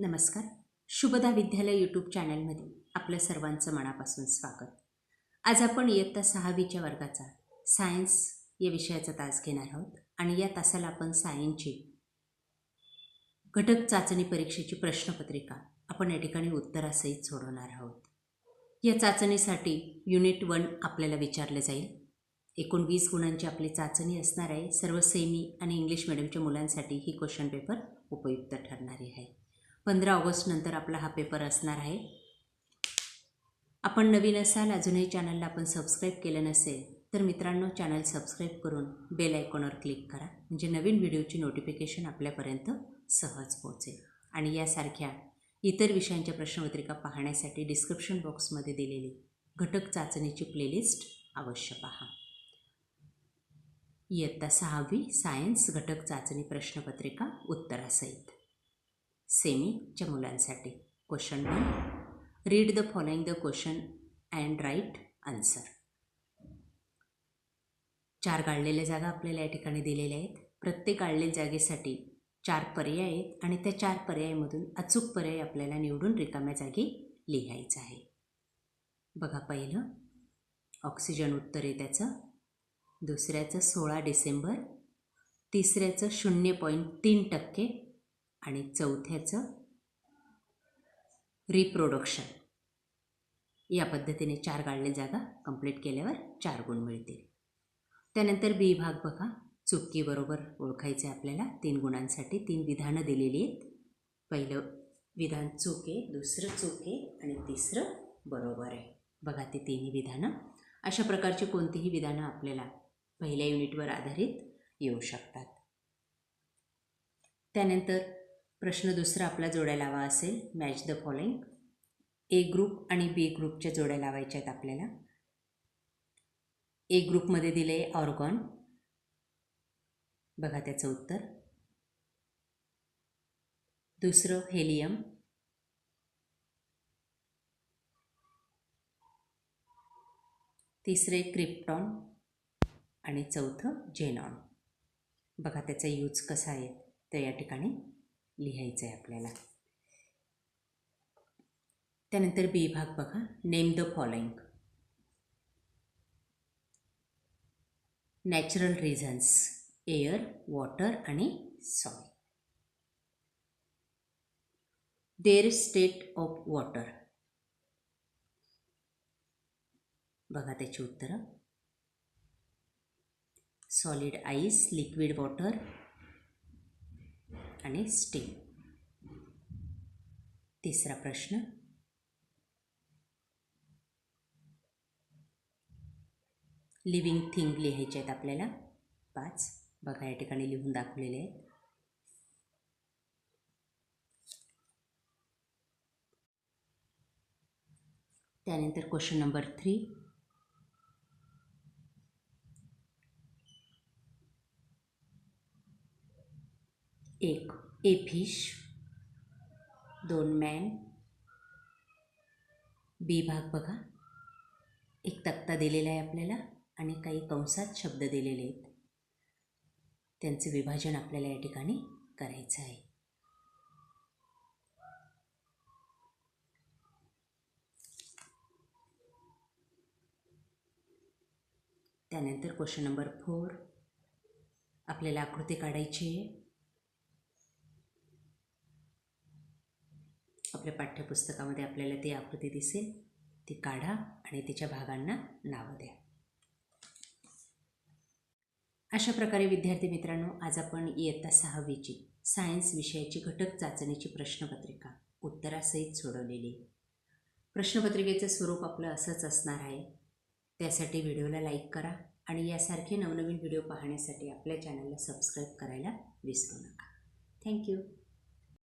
नमस्कार. शुभदा विद्यालय यूट्यूब चॅनलमध्ये आपलं सर्वांचं मनापासून स्वागत. आज आपण इयत्ता सहावीच्या वर्गाचा सायन्स या विषयाचा तास घेणार आहोत आणि या तासाला आपण सायन्सची घटक चाचणी परीक्षेची प्रश्नपत्रिका आपण या ठिकाणी उत्तरासहित सोडवणार आहोत. या चाचणीसाठी युनिट वन आपल्याला विचारलं जाईल. एकूण वीस गुणांची आपली चाचणी असणार आहे. सर्व सेमी आणि इंग्लिश मिडियमच्या मुलांसाठी ही क्वेश्चन पेपर उपयुक्त ठरणारी आहे. पंधरा ऑगस्टनंतर आपला हा पेपर असणार आहे. आपण नवीन असाल अजूनही चॅनलला आपण सबस्क्राईब केलं नसेल तर मित्रांनो चॅनल सबस्क्राईब करून बेल आयकॉनवर क्लिक करा म्हणजे नवीन व्हिडिओची नोटिफिकेशन आपल्यापर्यंत सहज पोहोचेल. आणि यासारख्या इतर विषयांच्या प्रश्नपत्रिका पाहण्यासाठी डिस्क्रिप्शन बॉक्समध्ये दिलेली घटक चाचणीची प्लेलिस्ट अवश्य पहा. इयत्ता सहावी सायन्स घटक चाचणी प्रश्नपत्रिका उत्तरासहित. सेमीच्या मुलांसाठी. Question one read the following the question and write answer चार गाळलेल्या जागा आपल्याला या ठिकाणी दिलेल्या आहेत. प्रत्येक गाळलेल्या जागेसाठी चार पर्याय आहेत आणि त्या चार पर्यायामधून अचूक पर्याय आपल्याला निवडून रिकाम्या जागी लिहायचं आहे. बघा पहिलं. ऑक्सिजन उत्तर आहे त्याचं. दुसऱ्याचं सोळा डिसेंबर. तिसऱ्याचं शून्य पॉईंट तीन टक्के. आणि चौथ्याचं रिप्रोडक्शन या पद्धतीने चार गाळले जागा कंप्लीट केल्यावर चार गुण मिळतील. त्यानंतर बी भाग बघा. चुकीबरोबर ओळखायचं आहे आपल्याला तीन गुणांसाठी तीन विधानं दिलेली आहेत. पहिलं विधान चूक आहे दुसरं चूक आहे आणि तिसरं बरोबर आहे. बघा ते तिन्ही विधानं. अशा प्रकारची कोणतीही विधानं आपल्याला पहिल्या युनिटवर आधारित येऊ शकतात. त्यानंतर प्रश्न दुसरा आपला जोड्या लावा असेल match the following A group आणि बी ग्रुपच्या जोड्या लावायच्या आहेत आपल्याला. ए ग्रुपमध्ये दिले आहे ऑर्गॉन बघा त्याचं उत्तर. दुसरं हेलियम तिसरे क्रिप्टॉन आणि चौथं जेनॉन बघा त्याचा यूज कसा आहे तर या ठिकाणी. लिहायचं आहे आपल्याला. त्यानंतर बी भाग बघा. Name the following natural reasons air water आणि soil their state of water बघा त्याची उत्तरं. सॉलिड आईस लिक्विड वॉटर आणि स्टीम तिसरा प्रश्न. लिव्हिंग थिंग लिहायचे आहेत आपल्याला. पाच. बघा या ठिकाणी लिहून दाखवलेले आहेत. त्यानंतर क्वेश्चन नंबर थ्री एक ए फिश दोन मॅन बी भाग बघा. एक तक्ता दिलेला आहे आपल्याला आणि काही कंसात शब्द दिलेले आहेत. त्यांचे विभाजन आपल्याला या ठिकाणी करायचं आहे. त्यानंतर क्वेश्चन नंबर फोर. आपल्याला आकृती काढायची आहे. आपल्या पाठ्यपुस्तकामध्ये आपल्याला ती आकृती दिसेल ती काढा आणि तिच्या भागांना नावं द्या. अशा प्रकारे विद्यार्थी मित्रांनो आज आपण इयत्ता सहावीची सायन्स विषयाची घटक चाचणीची प्रश्नपत्रिका उत्तरासहित सोडवलेली. प्रश्नपत्रिकेचं स्वरूप आपलं असंच असणार आहे. त्यासाठी व्हिडिओला लाईक करा आणि यासारखे नवनवीन व्हिडिओ पाहण्यासाठी आपल्या चॅनलला सबस्क्राईब करायला विसरू नका. थँक्यू.